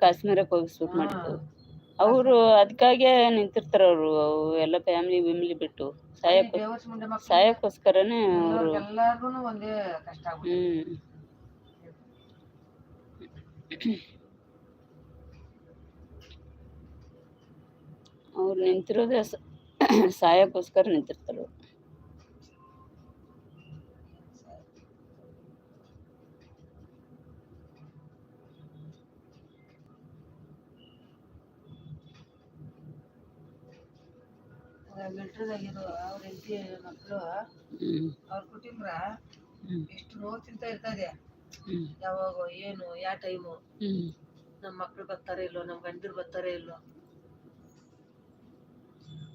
ಕಾಶ್ಮೀರಕ್ಕೆ ಹೋಗಿ ಶೂಟ್ ಮಾಡಿದ್ದು. ಅವರು ಅದಕ್ಕಾಗೆ ನಿಂತಿರ್ತಾರ ಅವರು ಎಲ್ಲ ಫ್ಯಾಮಿಲಿ ವಿಮಿಲಿ ಬಿಟ್ಟು. ಸಾಯಕ್ ಸಾಯಕ್ಕೋಸ್ಕರನೇ ಅವರು ಹ್ಮ್. ಅವ್ರು ನಿಂತಿರೋದೇ ಸಾಯಕ್ಕೋಸ್ಕರ ನಿಂತಿರ್ತಾರ ಅವ್ರು. ಮಿಲ್ಟ್ರಿದಾಗಿರೋ ಅವ್ರ ಹೆಂಡತಿ ಮಕ್ಕಳು ಅವ್ರ ಕುಟುಂಬ ಎಷ್ಟು ನೋವು ತಿಂತ ಇರ್ತದೆ ಯಾವಾಗ ಏನು ಯಾವ ಟೈಮು ನಮ್ಮ ಮಕ್ಳು ಬರ್ತಾರೆ ಇಲ್ಲೋ ನಮ್ ಗಂಡರು ಬರ್ತಾರೆ ಇಲ್ಲೋ?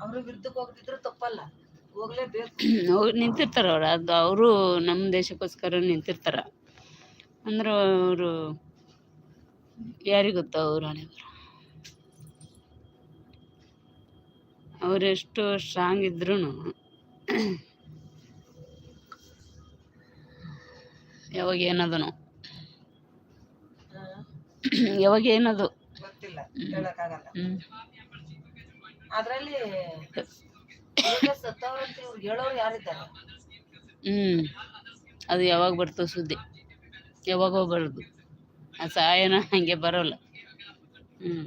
ಅವರು ವಿರುದ್ಧಕ್ಕೆ ಹೋಗ್ತಿದ್ರು ತಪ್ಪಲ್ಲ. ಹೋಗ್ಲೇಬೇಕು. ಅವ್ರು ನಿಂತಿರ್ತಾರ ಅವ್ರು. ಅದು ಅವರು ನಮ್ಮ ದೇಶಕ್ಕೋಸ್ಕರ ನಿಂತಿರ್ತಾರ. ಅಂದ್ರೆ ಅವರು ಯಾರಿಗ್ ಗೊತ್ತ ಅವ್ರ ಹಣೆ ಬರ ಅವರೆಷ್ಟು ಸ್ಟ್ರಾಂಗ್ ಇದ್ರೂ ಯಾವಾಗ ಏನದನು. ಯಾವಾಗ ಏನದು. ಅದ್ರಲ್ಲಿ ಹ್ಮ್. ಅದು ಯಾವಾಗ ಬರ್ತದೆ ಸುದ್ದಿ. ಯಾವಾಗೋ ಬರೋದು ಆ ಸಹಾಯನ ಹಂಗೆ ಬರೋಲ್ಲ. ಹ್ಮ್.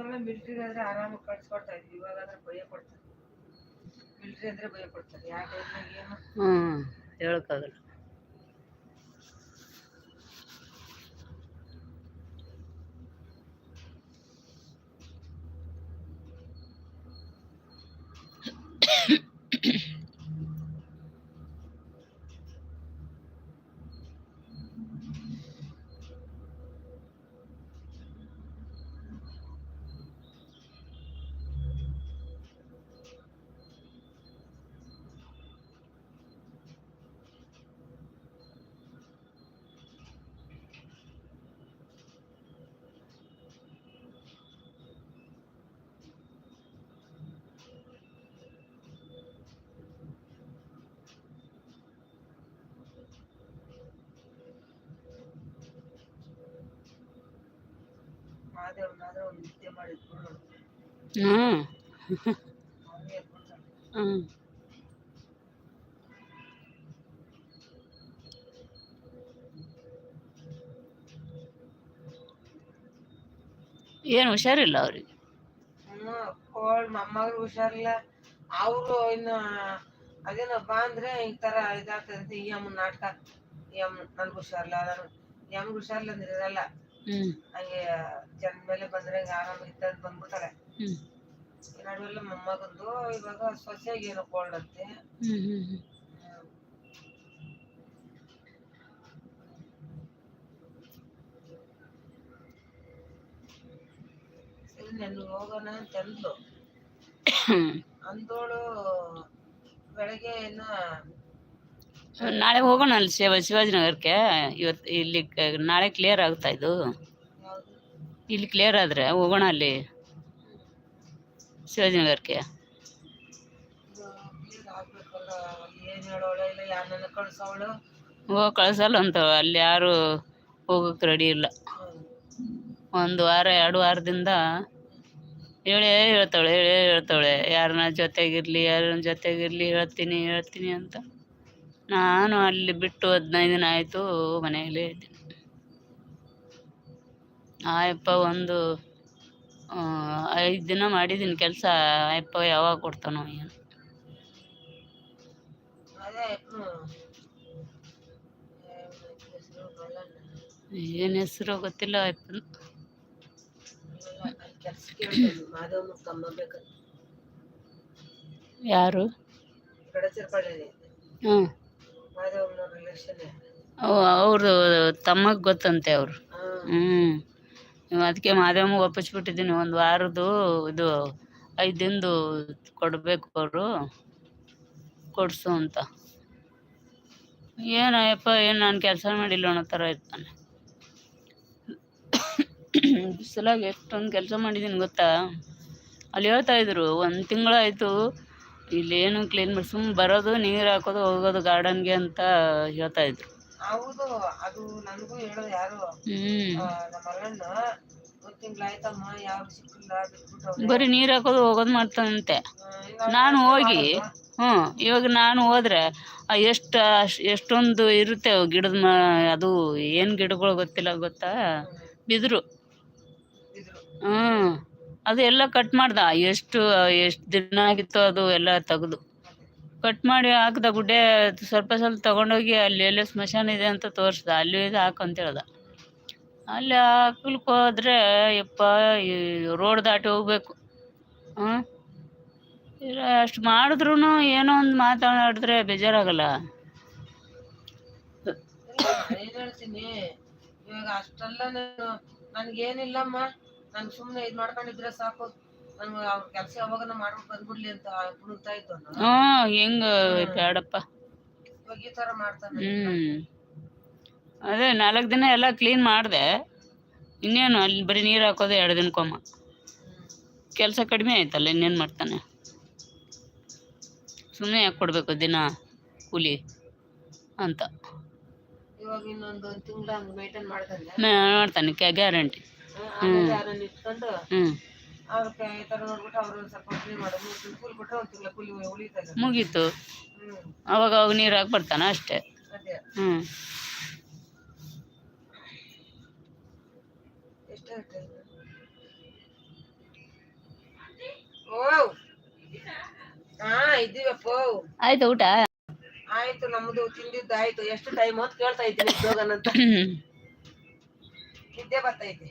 ಅವಾಗೆಲ್ಲ ಮಿಲ್ಟ್ರಿಗೆ ಆದ್ರೆ ಆರಾಮಾಗಿ ಕಳ್ಸ್ಕೊಡ್ತಾ ಇದ್ವಿ. ಇವಾಗಾದ್ರೆ ಭಯ ಕೊಡ್ತಾರೆ ಮಿಲ್ಟ್ರಿ ಅಂದ್ರೆ ಭಯ ಕೊಡ್ತಾರೆ ಯಾವ ಟೈಮ್ನಾಗ ಏನು ಹ್ಮ್, ಹೇಳಕ್ಕಾಗಲ್ಲ. ಹ್ಮ್. ಏನು ಹುಷಾರಿಲ್ಲ ಅವ್ರಿಗೆ? ಕೋಲ್ಡ್ ಮೊಮ್ಮಗಳು ಹುಷಾರಿಲ್ಲ. ಅವರು ಇನ್ನು ಅದೇನೋ ಬಾ ಅಂದ್ರೆ ಈ ತರ ಇದಾಗ್ತದೆ ಈ ಅಮ್ಮನ ನಾಟಕ. ಈ ಅಮ್ಮ ನನ್ಗೆ ಹುಷಾರಿಲ್ಲ ಅಮ್ಮಗೆ ಹುಷಾರಿಲ್ಲ ಅಂದ್ರೆ ಇರಲ್ಲ. ಹಂಗೆ ಜನ ಮೇಲೆ ಬಂದ್ರೆ ಆರಾಮ ಇದ್ದ ಹ್ಮ್. ಈ ನಡುವೆಲ್ಲ ಮೊಮ್ಮಗಂದು ಇವಾಗ ಸೊಸೆಗೆ ಏನೋ ಕೋಲ್ಡ್ ಅಂತೆ. ನಾನು ಹೋಗೋಣ ಅಂತ ಅಂದ್ಲು. ಅಂದೋಳು ಬೆಳಗ್ಗೆ ಇನ್ನ ನಾಳೆ ಹೋಗೋಣ ಅಲ್ಲಿ ಶಿವ, ಶಿವಾಜಿನಗರಕ್ಕೆ. ಇವತ್ತು ಇಲ್ಲಿ ನಾಳೆ ಕ್ಲಿಯರ್ ಆಗುತ್ತಾ ಇದು. ಇಲ್ಲಿ ಕ್ಲಿಯರ್ ಆದರೆ ಹೋಗೋಣ ಅಲ್ಲಿ ಶಿವಾಜಿನಗರಕ್ಕೆ. ಹೋಗಿ ಕಳ್ಸಲ್ಲ ಅಂತ ಅಲ್ಲಿ ಯಾರು ಹೋಗಕ್ಕೆ ರೆಡಿ ಇಲ್ಲ. ಒಂದು ವಾರ, ಎರಡು ವಾರದಿಂದ ಹೇಳೇ ಹೇಳ್ತಾಳೆ ಹೇಳೇ ಹೇಳ್ತಾಳೆ. ಯಾರನ್ನ ಜೊತೆಗಿರಲಿ ಯಾರನ್ನ ಜೊತೆಗಿರಲಿ ಹೇಳ್ತೀನಿ ಹೇಳ್ತೀನಿ ಅಂತ. ನಾನು ಅಲ್ಲಿ ಬಿಟ್ಟು ಹದಿನೈದು ದಿನ ಆಯಿತು ಮನೆಯಲ್ಲೇ ಇದ್ದೀನಿ. ಆಯಪ್ಪ ಒಂದು ಐದು ದಿನ ಮಾಡಿದ್ದೀನಿ ಕೆಲಸ. ಆಯಪ್ಪ ಯಾವಾಗ ಕೊಡ್ತಾನೋ ಏನು. ಏನು ಹೆಸರು ಗೊತ್ತಿಲ್ಲ ಬೇಕಂತ ಯಾರು? ಹಾಂ ಅವರು ತಮ್ಮಗೆ ಗೊತ್ತಂತೆ ಅವರು. ಹ್ಮ್. ಹ್ಞೂ ಅದಕ್ಕೆ ಮಾದೇವಮ್ಮ ಒಪ್ಪಿಸ್ಬಿಟ್ಟಿದ್ದೀನಿ ಒಂದು ವಾರದ್ದು ಇದು ಐದು ದಿನದ್ದು ಕೊಡಬೇಕು ಅವರು. ಕೊಡಿಸು ಅಂತ. ಏನಪ್ಪ ಏನು ನಾನು ಕೆಲಸ ಮಾಡಿಲ್ಲ ಅನ್ನೋ ಥರ ಇರ್ತಾನೆ ಬಿಸಿಲಾಗ ಎಷ್ಟೊಂದು ಕೆಲಸ ಮಾಡಿದ್ದೀನಿ ಗೊತ್ತಾ? ಅಲ್ಲಿ ಹೇಳ್ತಾ ಇದ್ರು ಒಂದು ತಿಂಗಳಾಯಿತು ಇಲ್ಲೇನು ಕ್ಲೀನ್ ಮಾಡಿ ಸುಮ್ಮನೆ ಬರೋದು ನೀರು ಹಾಕೋದು ಹೋಗೋದು ಗಾರ್ಡನ್ಗೆ ಅಂತ ಹೇಳ್ತಾ ಇದ್ರು. ಹೌದು ಅದು ನನಗೂ ಹೇಳೋದು ಯಾರು? ಬರೀ ನೀರು ಹಾಕೋದು ಹೋಗೋದು ಮಾಡ್ತಾನಂತೆ ನಾನು ಹೋಗಿ. ಹ್ಞೂ ಇವಾಗ ನಾನು ಹೋದ್ರೆ ಎಷ್ಟು ಎಷ್ಟೊಂದು ಇರುತ್ತೆ ಗಿಡದ ಮ ಅದು ಏನು ಗಿಡಗಳು ಗೊತ್ತಿಲ್ಲ ಗೊತ್ತಾ? ಬಿದ್ರು. ಹ್ಮ್. ಹ್ಞೂ ಅದು ಎಲ್ಲ ಕಟ್ ಮಾಡ್ದ. ಎಷ್ಟು ಎಷ್ಟು ದಿನ ಆಗಿತ್ತು ಅದು ಎಲ್ಲ ತೆಗೆದು. ಕಟ್ ಮಾಡಿ ಹಾಕ್ದ ಗುಡ್ಡೆ ಸ್ವಲ್ಪ ಸ್ವಲ್ಪ ತಗೊಂಡೋಗಿ ಅಲ್ಲಿ ಎಲ್ಲೋ ಸ್ಮಶಾನ ಇದೆ ಅಂತ ತೋರಿಸ್ದ. ಅಲ್ಲಿ ಇದು ಹಾಕಂತ ಹೇಳ್ದ. ಅಲ್ಲಿ ಹಾಕ್ಲಿಕ್ಕೆ ಹೋದ್ರೆ ಯಪ್ಪ, ಈ ರೋಡ್ ದಾಟಿ ಹೋಗ್ಬೇಕು. ಇಲ್ಲ, ಅಷ್ಟು ಮಾಡಿದ್ರು ಏನೋ ಒಂದು ಮಾತಾಡಿದ್ರೆ ಬೇಜಾರಾಗಲ್ಲ. ಹೇಳ್ತೀನಿ. ಇವಾಗ ಅಷ್ಟೆಲ್ಲ ನಾನು, ನನ್ಗೇನಿಲ್ಲಮ್ಮ. ನನ್ ಸುಮ್ನೆ ಇದ್ ಮಾಡ್ಕೊಂಡಿದ್ರೆ ಸಾಕು. ನನ್ಗೆ ಅವ್ರ ಕೆಲ್ಸ ಯಾವಾಗ ಮಾಡ್ಬಿಟ್ಟು ಬಂದ್ಬಿಡ್ಲಿ ಅಂತ ಕುಣಿತಾ ಇದ್ದು ನಾನು. ಹ್ಞೂ ಹೆಂಗೆ ಬೇಡಪ್ಪ ಇವಾಗ ಈ ತರ ಮಾಡ್ತಾನೆ. ಹ್ಞೂ ಅದೇ ನಾಲ್ಕು ದಿನ ಎಲ್ಲ ಕ್ಲೀನ್ ಮಾಡಿದೆ. ಇನ್ನೇನು ಅಲ್ಲಿ ಬರೀ ನೀರು ಹಾಕೋದು ಎರಡು ದಿನಕ್ಕೊಮ್ಮ. ಕೆಲಸ ಕಡಿಮೆ ಆಯ್ತಲ್ಲ ಇನ್ನೇನು ಮಾಡ್ತಾನೆ? ಸುಮ್ಮನೆ ಯಾಕೆ ಕೊಡಬೇಕು ದಿನ ಕೂಲಿ ಅಂತ. ಇವಾಗ ಇನ್ನೊಂದು ತಿಂಗಳ ಹಂಗ್ ಮೇಂಟೈನ್ ಮಾಡ್ತಾನೆ. ಮಾಡ್ತಾನೆ ಗ್ಯಾರಂಟಿ. ಆಮೇಲೆ ಯಾರನ್ನ ಇಟ್ಕೊಂಡು ಹ್ಞೂ ಅವ್ರ ಈ ತರ ನೋಡ್ಬಿಟ್ಟು ಅವ್ರು ಸ್ವಲ್ಪ ಕ್ಲೀನ್ ಮಾಡೋದು ಕೂಲಿ ಕೊಟ್ರೆ ಒಂದ್ ತಿಂಗಳ ಕೂಲಿ ಉಳಿತದೆ ಮುಗೀತು. ಹ್ಮ್. ಅವಾಗ ಅವಾಗ ನೀರು ಹಾಕಿ ಬರ್ತಾನೆ ಅಷ್ಟೇ. ಅದೇ. ಹ್ಞೂ ಎಷ್ಟೇ ಓ ಹಾ ಇದೀವಪ್ಪ ಆಯ್ತು ಊಟ? ಆಯ್ತು ನಮ್ದು ತಿಂದಿದ್ದು ಆಯ್ತು. ಎಷ್ಟು ಟೈಮ್ ಅಂತ ಕೇಳ್ತಾ ಇದ್ದೀನಿ ಜೋಗನ್ ಅಂತ ನಿದ್ದೆ ಬರ್ತೈತಿ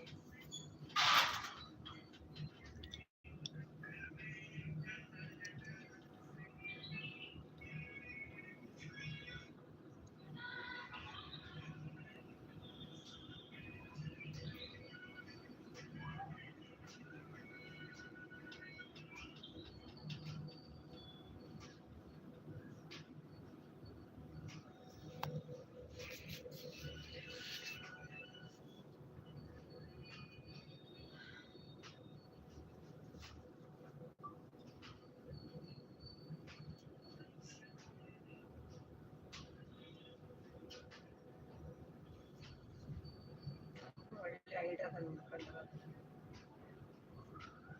ಒಳ್ಳೆ ಐಡಿಯಾ ಕಂಡು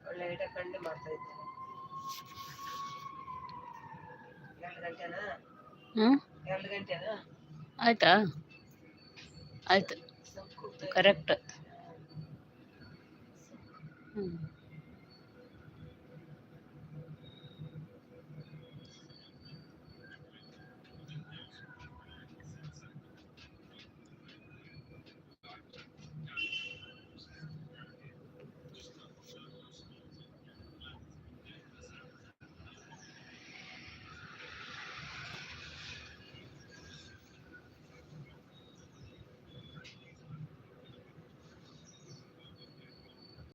ಒಳ್ಳೆ ಐಡಿಯಾ ಕಂಡು ಮಾಡ್ತಾ ಇದ್ದೆ. ಎರಡು ಗಂಟೆನಾ? ಎರಡು ಗಂಟೆನಾ? ಆಯ್ತಾ? ಆಯ್ತು. ಕರೆಕ್ಟ್ ಹ್ಞೂ